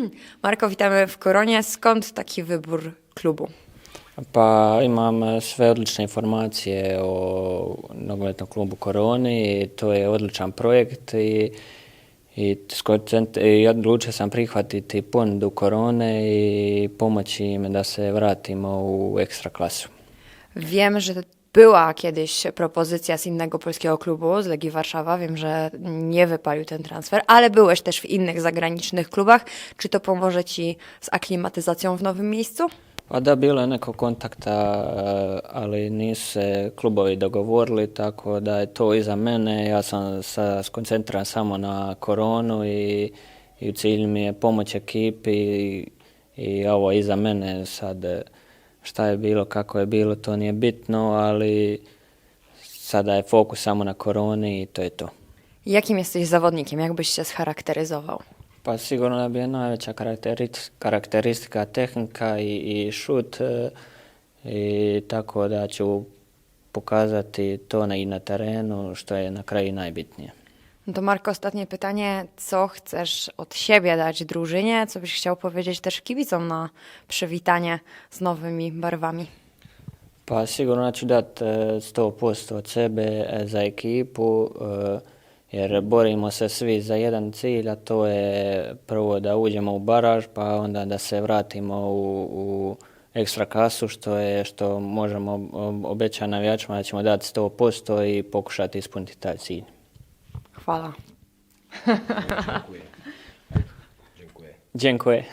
Marko, witamy w Koronie. Skąd taki wybór klubu? Pa imam sve odlične informacije o nogometnom klubu Koroni i to je odličan projekt i, i, i odlučio sam prihvatiti ponudu Korone i pomoći im da se vratimo u ekstra klasu. Wiem, że była kiedyś propozycja z innego polskiego klubu, z Legii Warszawa. Wiem, że nie wypalił ten transfer, ale byłeś też w innych zagranicznych klubach. Czy to pomoże ci z aklimatyzacją w nowym miejscu? Pa da, bilo je neko kontakta, ali nisu se klubovi dogovorili, tako da je to iza mene. Ja sam sada skoncentriran samo na koronu i, i u cilju mi je pomoć ekipi i, i ovo iza mene sad šta je bilo, kako je bilo, to nije bitno, ali sada je fokus samo na koroni i to je to. Jakim jesteś zawodnikiem? Jak byś się scharakteryzował? Pa sigurno da bi je najveća karakteristika tehnika i, i šut e, i tako da ću pokazati to na, i na terenu što je na kraju najbitnije. No to Marko, ostatnie pytanie. Co chcesz od siebie dać drużynie? Co byś chciał powiedzieć też kibicom na przywitanie z nowymi barwami? Pa sigurno ću dati 100% od sebe za ekipu e, jer borimo se svi za jedan cilj, a to je prvo da uđemo u baraž pa onda da se vratimo u, u ekstra kasu što je što možemo ob- obećati navijačima da ćemo dati 100% i pokušati ispuniti taj cilj. Chwala. Dziękuję. Dziękuję. Dziękuję.